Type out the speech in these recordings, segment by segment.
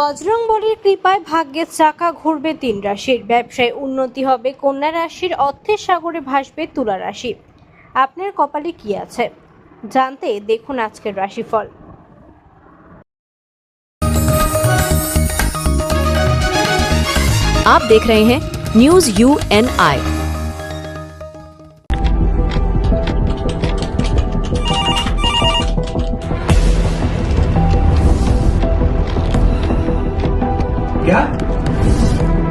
বজরং বলির কৃপায় ভাগ্যের চাকা ঘুরবে তিন রাশির ব্যবসায় উন্নতি হবে কন্যা রাশির অর্থের সাগরে ভাসবে তুলা রাশি আপনার কপালে কি আছে জানতে দেখুন আজকের রাশিফল आप देख रहे हैं न्यूज यू एन आई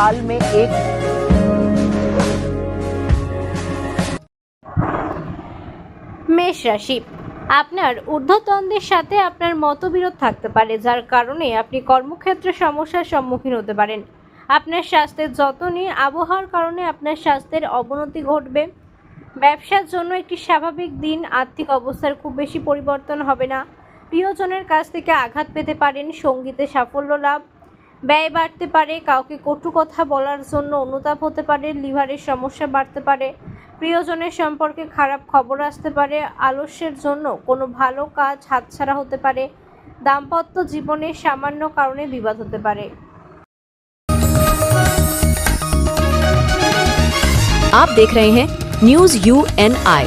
साल में एक মেষ রাশি আপনার ঊর্ধ্বতনদের সাথে আপনার মতবিরোধ থাকতে পারে যার কারণে আপনি কর্মক্ষেত্রে সমস্যার সম্মুখীন হতে পারেন আপনার স্বাস্থ্যের যত্ন নিয়ে আবহাওয়ার কারণে আপনার স্বাস্থ্যের অবনতি ঘটবে ব্যবসার জন্য একটি স্বাভাবিক দিন আর্থিক অবস্থার খুব বেশি পরিবর্তন হবে না প্রিয়জনের কাছ থেকে আঘাত পেতে পারেন সঙ্গীতে সাফল্য লাভ ব্যয় বাড়তে পারে কাউকে কটু কথা বলার জন্য অনুতাপ হতে পারে লিভারের সমস্যা বাড়তে পারে প্রিয়জনের সম্পর্কে খারাপ খবর আসতে পারে আলস্যের জন্য কোনো ভালো কাজ হাতছাড়া হতে পারে দাম্পত্য জীবনে সামান্য কারণে বিবাদ হতে পারে आप देख रहे हैं न्यूज यू एन आई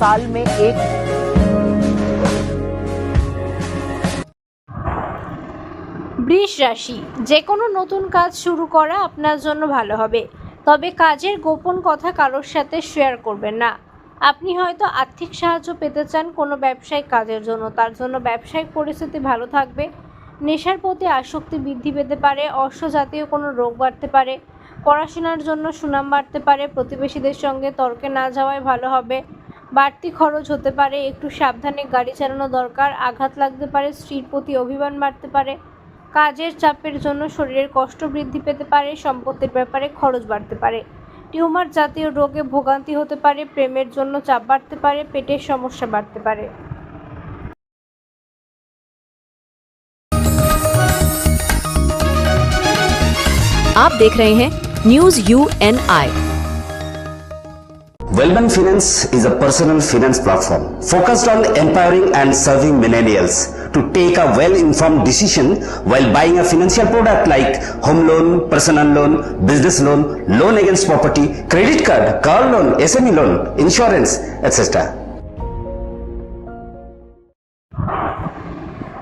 साल में एक বৃষ রাশি যে কোনো নতুন কাজ শুরু করা আপনার জন্য ভালো হবে তবে কাজের গোপন কথা কারোর সাথে শেয়ার করবেন না আপনি হয়তো আর্থিক সাহায্য পেতে চান কোনো ব্যবসায়িক কাজের জন্য তার জন্য ব্যবসায়িক পরিস্থিতি ভালো থাকবে নেশার প্রতি আসক্তি বৃদ্ধি পেতে পারে অশ্ব জাতীয় কোনো রোগ বাড়তে পারে পড়াশোনার জন্য সুনাম বাড়তে পারে প্রতিবেশীদের সঙ্গে তর্কে না যাওয়াই ভালো হবে বাড়তি খরচ হতে পারে একটু সাবধানে গাড়ি চালানো দরকার আঘাত লাগতে পারে স্ত্রীর প্রতি অভিমান বাড়তে পারে কাজের চাপের জন্য শরীরের কষ্ট বৃদ্ধি পেতে পারে সম্পত্তির ব্যাপারে খরচ বাড়তে পারে টিউমার জাতীয় রোগে ভোগান্তি হতে পারে প্রেমের জন্য চাপ বাড়তে পারে পেটের সমস্যা বাড়তে পারে आप देख रहे हैं news U N I Wellman Finance is a personal finance platform focused on empowering and serving millennials to take a well-informed decision while buying a financial product like home loan, personal loan, business loan, loan against property, credit card, car loan, SME loan, insurance, etc.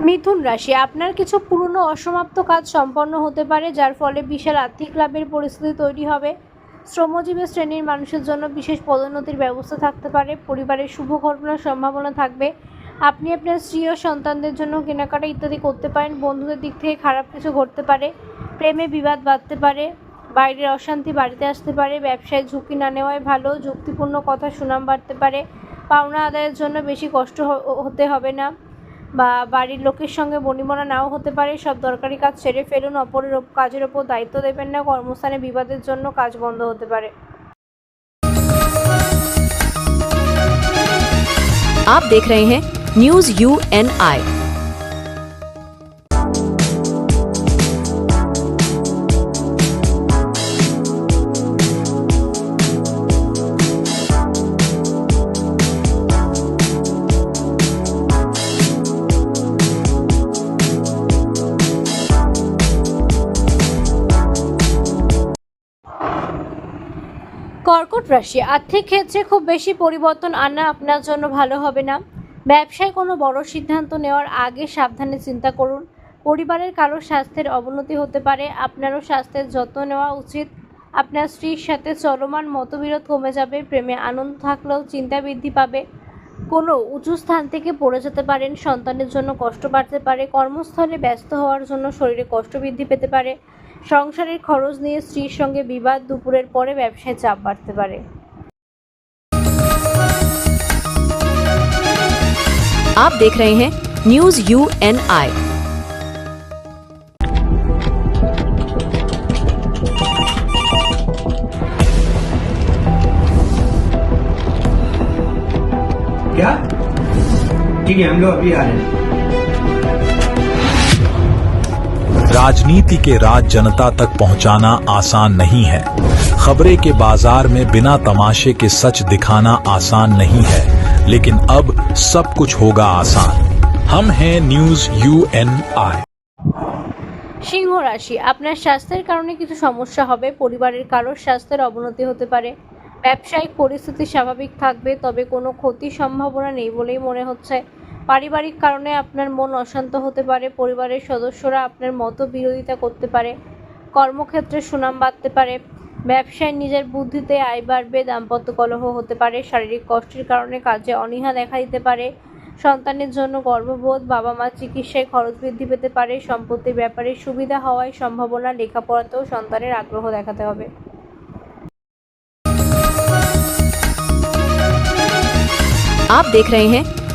মিথুন রাশি আপনার কিছু পুরনো অসমাপ্ত কাজ সম্পন্ন হতে পারে যার ফলে বিশাল আর্থিক লাভের পরিস্থিতি তৈরি হবে শ্রমজীবী শ্রেণির মানুষের জন্য বিশেষ পদোন্নতির ব্যবস্থা থাকতে পারে, পরিবারের শুভ ঘটনার সম্ভাবনা থাকবে। আপনি আপনার স্ত্রী ও সন্তানদের জন্য কেনাকাটা ইত্যাদি করতে পারেন, বন্ধুদের দিক থেকে খারাপ কিছু ঘটতে পারে, প্রেমে বিবাদ বাড়তে পারে, বাইরের অশান্তি বাড়িতে আসতে পারে, ব্যবসায় ঝুঁকি না নেওয়াই ভালো, যুক্তিপূর্ণ কথা সুনাম বাড়তে পারে, পাওনা আদায়ের জন্য বেশি কষ্ট হতে হবে না। বা বাড়ির লোকের সঙ্গে বনিমনা নাও হতে পারে সব দরকারি কাজ ছেড়ে ফেলুন অপরের ওপ- কাজের ওপর দায়িত্ব দেবেন না কর্মস্থানে বিবাদের জন্য কাজ বন্ধ হতে পারে आप देख रहे हैं न्यूज यू एन आई কর্কট রাশি, আর্থিক ক্ষেত্রে খুব বেশি পরিবর্তন আনা আপনার জন্য ভালো হবে না। ব্যবসায় কোনো বড় সিদ্ধান্ত নেওয়ার আগে সাবধানে চিন্তা করুন। পরিবারের কারও স্বাস্থ্যের অবনতি হতে পারে, আপনারও স্বাস্থ্যের যত্ন নেওয়া উচিত। আপনার স্ত্রীর সাথে চলমান মতবিরোধ কমে যাবে, প্রেমে আনন্দ থাকলেও চিন্তা বৃদ্ধি পাবে। কোনো উঁচু স্থান থেকে পড়ে যেতে পারেন, সন্তানের জন্য কষ্ট বাড়তে পারে, কর্মস্থলে ব্যস্ত হওয়ার জন্য শরীরে কষ্ট বৃদ্ধি পেতে পারে। সংসারের খরচ নিয়ে স্ত্রীর সঙ্গে বিবাদ দুপুরের পরে ব্যবসায় চাপ বাড়তে পারে आप देख रहे हैं न्यूज यू एन आई क्या ठीक है हम लोग अभी आ रहे हैं राजनीति के राज जनता तक पहुंचाना आसान नहीं है खबरें के बाजार में बिना तमाशे के सच दिखाना आसान नहीं है लेकिन अब सब कुछ होगा आसान हम हैं न्यूज यू एन आई সিংহ রাশি আপনার স্বাস্থ্যের কারণে কিছু সমস্যা হবে পরিবারের কারোর স্বাস্থ্যের অবনতি হতে পারে ব্যবসায়িক পরিস্থিতি স্বাভাবিক থাকবে তবে কোনো ক্ষতির সম্ভাবনা নেই বলেই মনে হচ্ছে পারিবারিক কারণে আপনার মন অশান্ত হতে পারে পরিবারের সদস্যরা আপনার মতো বিরোধিতা করতে পারে কর্মক্ষেত্রে সুনাম বাড়তে পারে ব্যবসায় নিজের বুদ্ধিতে আয় বাড়বে দাম্পত্য কলহ হতে পারে শারীরিক কষ্টের কারণে কাজে অনীহা দেখা দিতে পারে সন্তানের জন্য গর্ভবোধ বাবা মা চিকিৎসায় খরচ বৃদ্ধি পেতে পারে সম্পত্তির ব্যাপারে সুবিধা হওয়ায় সম্ভাবনা লেখাপড়াতেও সন্তানের আগ্রহ দেখাতে হবে आप देख रहे हैं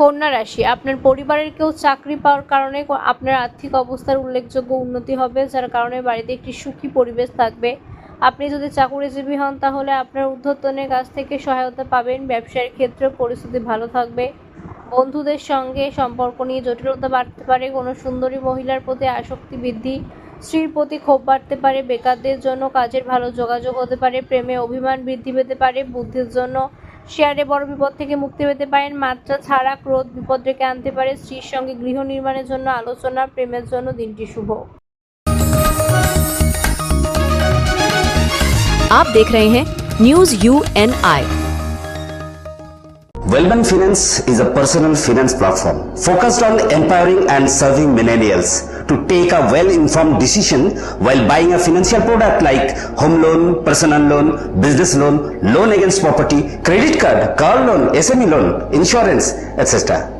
কন্যা রাশি, আপনার পরিবারের কেউ চাকরি পাওয়ার কারণে আপনার আর্থিক অবস্থার উল্লেখযোগ্য উন্নতি হবে, যার কারণে বাড়িতে একটি সুখী পরিবেশ থাকবে। আপনি যদি চাকুরিজীবী হন, তাহলে আপনার ঊর্ধ্বতনের কাছ থেকে সহায়তা পাবেন ব্যবসায়ের ক্ষেত্রে পরিস্থিতি ভালো থাকবে। বন্ধুদের সঙ্গে সম্পর্ক নিয়ে জটিলতা বাড়তে পারে, কোনো সুন্দরী মহিলার প্রতি আসক্তি বৃদ্ধি, স্ত্রীর প্রতি ক্ষোভ বাড়তে পারে, বেকারদের জন্য কাজের ভালো যোগাযোগ হতে পারে, প্রেমে অভিমান বৃদ্ধি পেতে পারে, বুদ্ধির জন্য শেয়ারে বড় বিপদ থেকে মুক্তি পেতে পারেন মাত্রা ছাড়া ক্রোধ বিপদ ডেকে আনতে পারে স্ত্রীর সঙ্গে গৃহ নির্মাণের জন্য আলোচনা প্রেমের জন্য দিনটি শুভ आप देख रहे हैं news U N I Wellman Finance is a personal finance platform focused on empowering and serving millennials to take a well-informed decision while buying a financial product like home loan, personal loan, business loan, loan against property, credit card, car loan, SME loan, insurance, etc.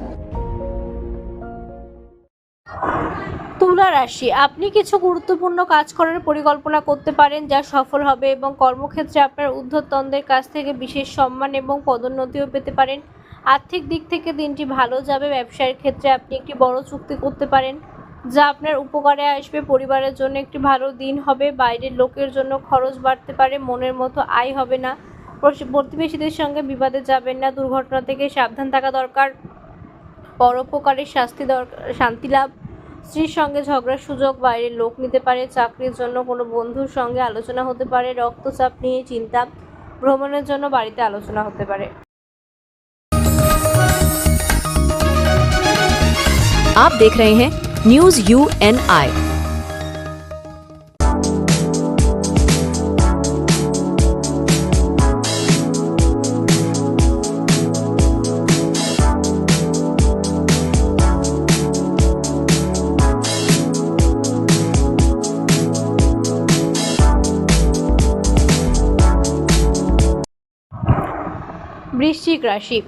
রাশি আপনি কিছু গুরুত্বপূর্ণ কাজ করার পরিকল্পনা করতে পারেন যা সফল হবে এবং কর্মক্ষেত্রে আপনার ঊর্ধ্বতনদের কাছ থেকে বিশেষ সম্মান এবং পদোন্নতিও পেতে পারেন আর্থিক দিক থেকে দিনটি ভালো যাবে ব্যবসার ক্ষেত্রে আপনি একটি বড় চুক্তি করতে পারেন যা আপনার উপকারে আসবে পরিবারের জন্য একটি ভালো দিন হবে বাইরের লোকের জন্য খরচ বাড়তে পারে মনের মতো আয় হবে না প্রতি- প্রতিবেশীদের সঙ্গে বিবাদে যাবেন না দুর্ঘটনা থেকে সাবধান থাকা দরকার পরোপকারের শাস্তি দরকার শান্তি লাভ স্ত্রীর সঙ্গে ঝগড়ার সুযোগ বাইরের লোক নিতে পারে চাকরির জন্য কোনো বন্ধুর সঙ্গে আলোচনা হতে পারে রক্তচাপ নিয়ে চিন্তা ভ্রমণের জন্য বাড়িতে আলোচনা হতে পারে आप देख रहे हैं News UNI. বৃশ্চিক রাশি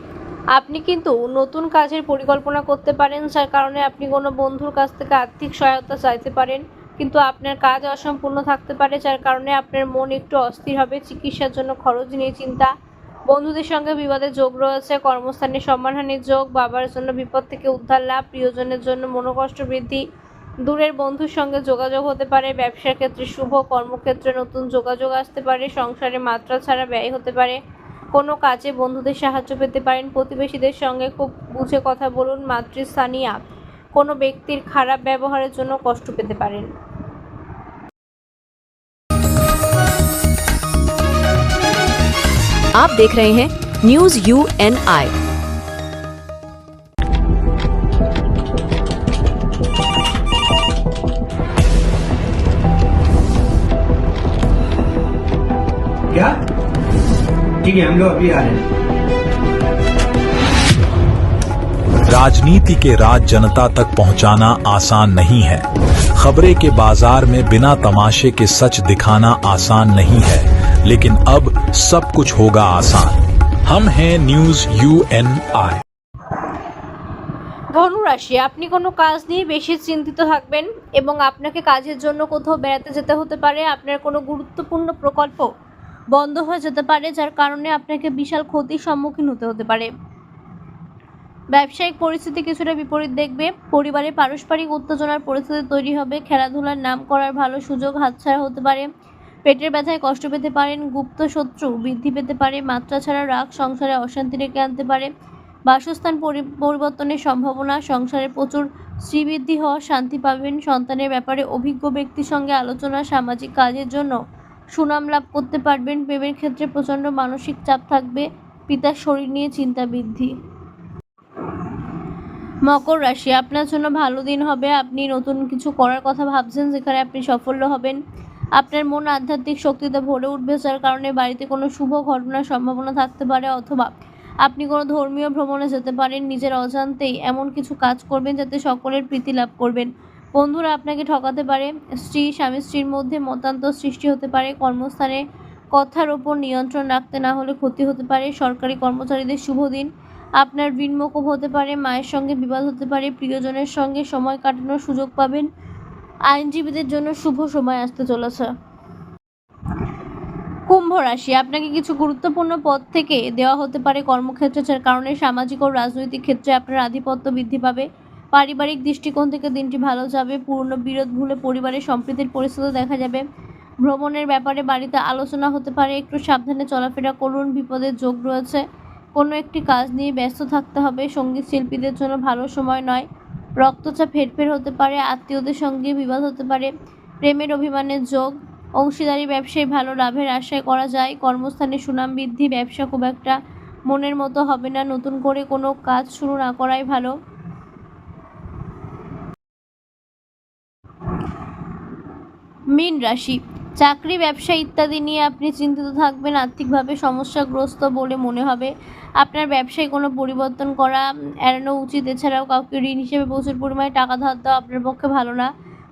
আপনি কিন্তু নতুন কাজের পরিকল্পনা করতে পারেন, যার কারণে আপনি কোনো বন্ধুর কাছ থেকে আর্থিক সহায়তা চাইতে পারেন। কিন্তু আপনার কাজ অসম্পূর্ণ থাকতে পারে, যার কারণে আপনার মন একটু অস্থির হবে, চিকিৎসার জন্য খরচ নিয়ে চিন্তা। বন্ধুদের সঙ্গে বিবাদে যোগ রয়েছে, কর্মস্থানে সম্মানহানির যোগ, বাবার জন্য বিপদ থেকে উদ্ধার লাভ, প্রিয়জনের জন্য মনোকষ্ট বৃদ্ধি। দূরের বন্ধুর সঙ্গে যোগাযোগ হতে পারে, ব্যবসার ক্ষেত্রে শুভ, কর্মক্ষেত্রে নতুন যোগাযোগ আসতে পারে, সংসারে মাত্রা ছাড়া ব্যয় হতে পারে। কোনো কাজে বন্ধুদের সাহায্য পেতে পারেন প্রতিবেশীদের সঙ্গে খুব বুঝে কথা বলুন মাতৃস্থানীয় কোনো ব্যক্তির খারাপ ব্যবহারের জন্য কষ্ট পেতে পারেন आप देख रहे हैं न्यूज यू एन आई ठीक है हम लोग अभी आ रहे हैं राजनीति के राज जनता तक पहुंचाना आसान नहीं है खबरें के बाजार में बिना तमाशे के सच दिखाना आसान नहीं है लेकिन अब सब कुछ होगा आसान हम हैं न्यूज यू एन आई ধনুরাশি আপনি কোনো কাজ নিয়ে বেশি চিন্তিত থাকবেন এবং আপনাকে কাজের জন্য কোথাও বেড়াতে যেতে হতে পারে আপনার কোনো গুরুত্বপূর্ণ প্রকল্প বন্ধ হয়ে যেতে পারে, যার কারণে আপনাকে বিশাল ক্ষতির সম্মুখীন হতে হতে পারে। ব্যবসায়িক পরিস্থিতি কিছুটা বিপরীত দেখবে। পরিবারে পারস্পরিক উত্তেজনার পরিস্থিতি তৈরি হবে। খেলাধুলার নাম করার ভালো সুযোগ হাতছাড়া হতে পারে। পেটের ব্যথায় কষ্ট পেতে পারেন। গুপ্ত শত্রু বৃদ্ধি পেতে পারে। মাত্রা ছাড়া রাগ, সংসারে অশান্তি ডেকে আনতে পারে। বাসস্থান পরি- পরিবর্তনের সম্ভাবনা, সংসারে প্রচুর শ্রীবৃদ্ধি হওয়া, শান্তি পাবেন। সন্তানের ব্যাপারে অভিজ্ঞ ব্যক্তির সঙ্গে আলোচনা সামাজিক কাজের জন্য সুনাম লাভ করতে পারবেন, প্রেমের ক্ষেত্রে প্রচণ্ড মানসিক চাপ থাকবে, পিতার শরীর নিয়ে চিন্তা বৃদ্ধি। মকর রাশি, আপনার জন্য ভালো দিন হবে, আপনি নতুন কিছু করার কথা ভাবছেন যেখানে আপনি সাফল্য হবেন। আপনার মন আধ্যাত্মিক শক্তিতে ভরে উঠবে, যার কারণে বাড়িতে কোনো শুভ ঘটনার সম্ভাবনা থাকতে পারে, অথবা আপনি কোনো ধর্মীয় ভ্রমণে যেতে পারেন, নিজের অজান্তেই এমন কিছু কাজ করবেন যাতে সকলের প্রীতি লাভ করবেন। বন্ধুরা আপনাকে ঠকাতে পারে, স্ত্রী, স্বামী, স্ত্রীর মধ্যে মতান্তর সৃষ্টি হতে পারে, কর্মস্থানে কথার ওপর নিয়ন্ত্রণ রাখতে না হলে ক্ষতি হতে পারে, সরকারি কর্মচারীদের শুভ দিন। আপনার ঋণমুকুব হতে পারে, মায়ের সঙ্গে বিবাদ হতে পারে, প্রিয়জনের সঙ্গে সময় কাটানোর সুযোগ পাবেন, আইনজীবীদের জন্য শুভ সময় আসতে চলেছে। কুম্ভ রাশি, আপনাকে কিছু গুরুত্বপূর্ণ পদ থেকে দেওয়া হতে পারে কর্মক্ষেত্রে কারণে সামাজিক ও রাজনৈতিক ক্ষেত্রে আপনার আধিপত্য বৃদ্ধি পাবে। পারিবারিক দৃষ্টিকোণ থেকে দিনটি ভালো যাবে। পুরনো বিরোধ ভুলে পরিবারের সম্প্রীতির পরিস্থিতি দেখা যাবে। ভ্রমণের ব্যাপারে বাড়িতে আলোচনা হতে পারে। একটু সাবধানে চলাফেরা করুন, বিপদের যোগ রয়েছে। কোনো একটি কাজ নিয়ে ব্যস্ত থাকতে হবে। সংগীত শিল্পীদের জন্য ভালো সময় নয়। রক্তচাপ হেরফের হতে পারে, আত্মীয়দের সঙ্গে বিবাদ হতে পারে। প্রেমের অভিমানের যোগ। অংশীদারি ব্যবসায় ভালো লাভের আশায় করা যায়। কর্মস্থানে সুনাম বৃদ্ধি, ব্যবসা খুব একটা মনের মতো হবে না। নতুন করে কোনো কাজ শুরু না করাই ভালো। মীন রাশি। চাকরি, ব্যবসা ইত্যাদি নিয়ে আপনি চিন্তিত থাকবেন, আর্থিকভাবে সমস্যাগ্রস্ত বলে মনে হবে। আপনার ব্যবসায় কোনো পরিবর্তন করা, এড়ানো উচিত। এছাড়াও কাউকে ঋণ হিসেবে প্রচুর পরিমাণে টাকা ধার দেওয়া আপনার পক্ষে ভালো না।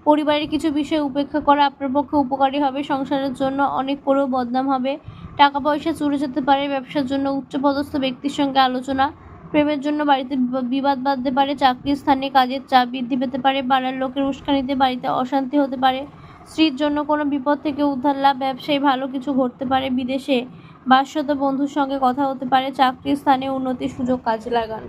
পরিবারের কিছু বিষয় উপেক্ষা করা আপনার পক্ষে উপকারী হবে। সংসারের জন্য অনেক পরেও বদনাম হবে। টাকা পয়সা চুরে যেতে পারে। ব্যবসার জন্য উচ্চপদস্থ ব্যক্তির সঙ্গে আলোচনা, প্রেমের জন্য বাড়িতে বিবাদ বাঁধতে পারে, চাকরির স্থানে কাজের চাপ বৃদ্ধি পেতে পারে, পাড়ার লোকের উস্কানিতে বাড়িতে অশান্তি হতে পারে। স্ত্রীর জন্য কোনো বিপদ থেকে উদ্ধার লাভ ব্যবসায় ভালো কিছু ঘটতে পারে বিদেশে বাসত বন্ধুর সঙ্গে কথা হতে পারে চাকরির স্থানে উন্নতির সুযোগ কাজে লাগান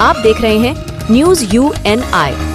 आप देख रहे हैं न्यूज यू एन आई